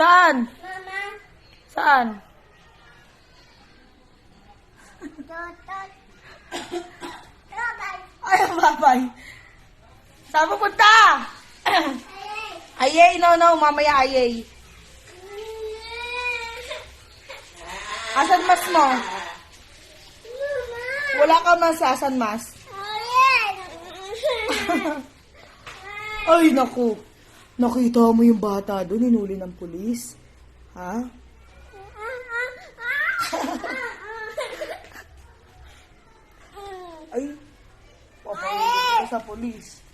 Saan? Mama. Saan? Totot. Robay. Ay, babay. Saan pupunta? Ay. Ayay, no, no. Mamaya ayay. Asan mas mo? Mama. Wala ka mas. Asan mas? Ay, naku. Nakita mo yung bata doon, inuli ng pulis. Ha? Ay, papalito ka sa pulis.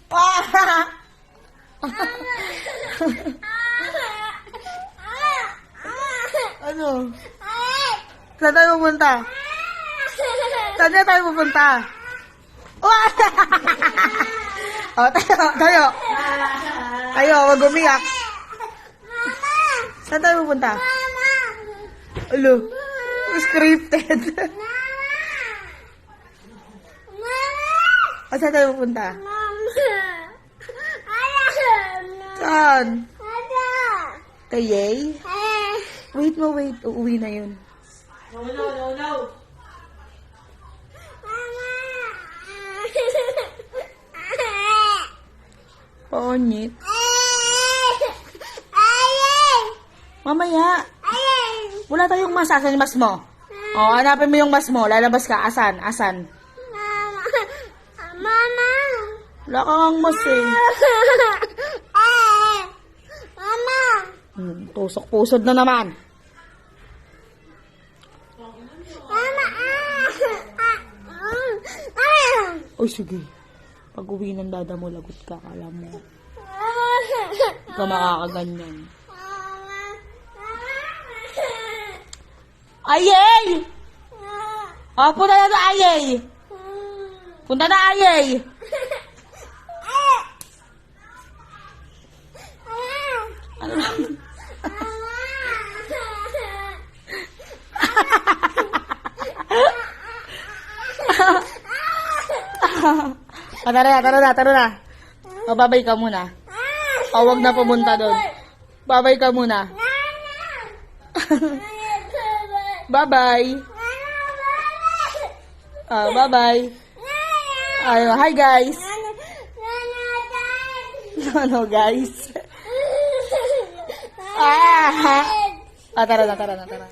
Ano? Saan tayo pupunta? Saan na tayo pupunta? Wah! oh, tayo, tayo. Tayo, wag umiyak. Saan tayo pupunta? Alo, scripted. Ah, saan tayo pupunta? Saan? Kay Yay? Wait mo, wait. Uuwi na yun. No, no, no, no. Paonyit. Mamaya. Wala tayong mas. Asan yung mas mo? O, hanapin mo yung mas mo. Lalabas ka. Asan? Asan? Mama. Wala kang mas eh. Mama. Hmm, tusok-pusod na naman. Mama. Ah. Uy, sige. Pag uwi ng dada mo, lagot ka. Kala mo. Hindi ka makakaganyan. Ayay! O, punta na na, Ayay! Punta na, Ayay! Ano ba? O, tara na, tara na, tara na. O, babay ka muna. O, wag na pumunta doon. Babay ka muna. Bye-bye. Ah, bye-bye. Ayo, hi guys. Ano guys? Ah, ah, tara na, tara na, tara.